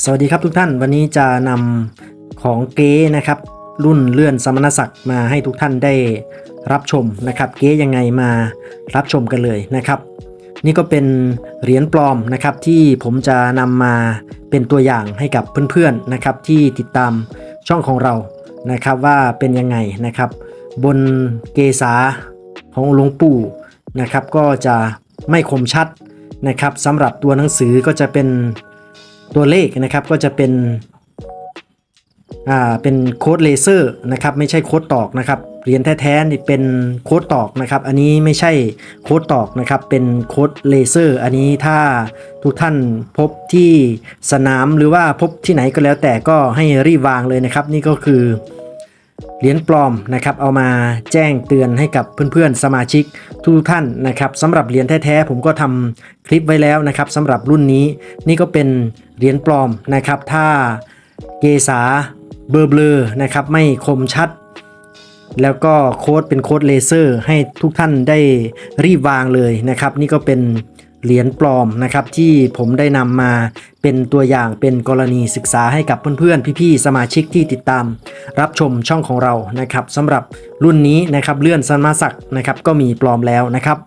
สวัสดีครับทุกท่านวันนี้จะนำของเก๊นะครับ รุ่นเลื่อนสมณศักดิ์มาให้ทุกท่านได้รับชมนะครับ เก๊ยังไงมารับชมกันเลยนะครับ นี่ก็เป็นเหรียญปลอมนะครับที่ผมจะนำมาเป็นตัวอย่างให้กับเพื่อนๆนะครับ ที่ติดตามช่องของเรานะครับว่าเป็นยังไงนะครับ บนเกษาของหลวงปู่นะครับ ก็จะไม่คมชัดนะครับสำหรับตัวหนังสือก็จะเป็น ตัวเลขนะครับก็จะเป็นอ่าเป็นโค้ดเลเซอร์นะครับไม่ใช่โค้ดตอกนะครับเหรียญแท้ๆนี่เป็นโค้ดตอกนะครับ อันนี้ไม่ใช่โค้ดตอกนะครับ เป็นโค้ดเลเซอร์ อันนี้ถ้าทุกท่านพบที่สนามหรือว่าพบที่ไหนก็แล้วแต่ก็ให้รีบวางเลยนะครับ นี่ก็คือ เหรียญปลอมนะครับเอามาแจ้งเตือนให้กับเพื่อนๆสมาชิกทุกท่านนะครับสำหรับเหรียญแท้ๆผมก็ทำคลิปไว้แล้วนะครับสำหรับรุ่นนี้นี่ก็เป็นเหรียญปลอมนะครับ ถ้าเกษาเบลอๆนะครับไม่คมชัด แล้วก็โค้ดเป็นโค้ดเลเซอร์ให้ทุกท่านได้รีบวางเลยนะครับ นี่ก็เป็น เหรียญปลอมนะครับที่ผมได้นำมาเป็นตัวอย่างเป็นกรณีศึกษาให้กับเพื่อนๆ พี่ๆ สมาชิกที่ติดตาม รับชมช่องของเรานะครับสำหรับรุ่นนี้นะครับเลื่อนสมาสักนะครับก็มีปลอมแล้วนะครับ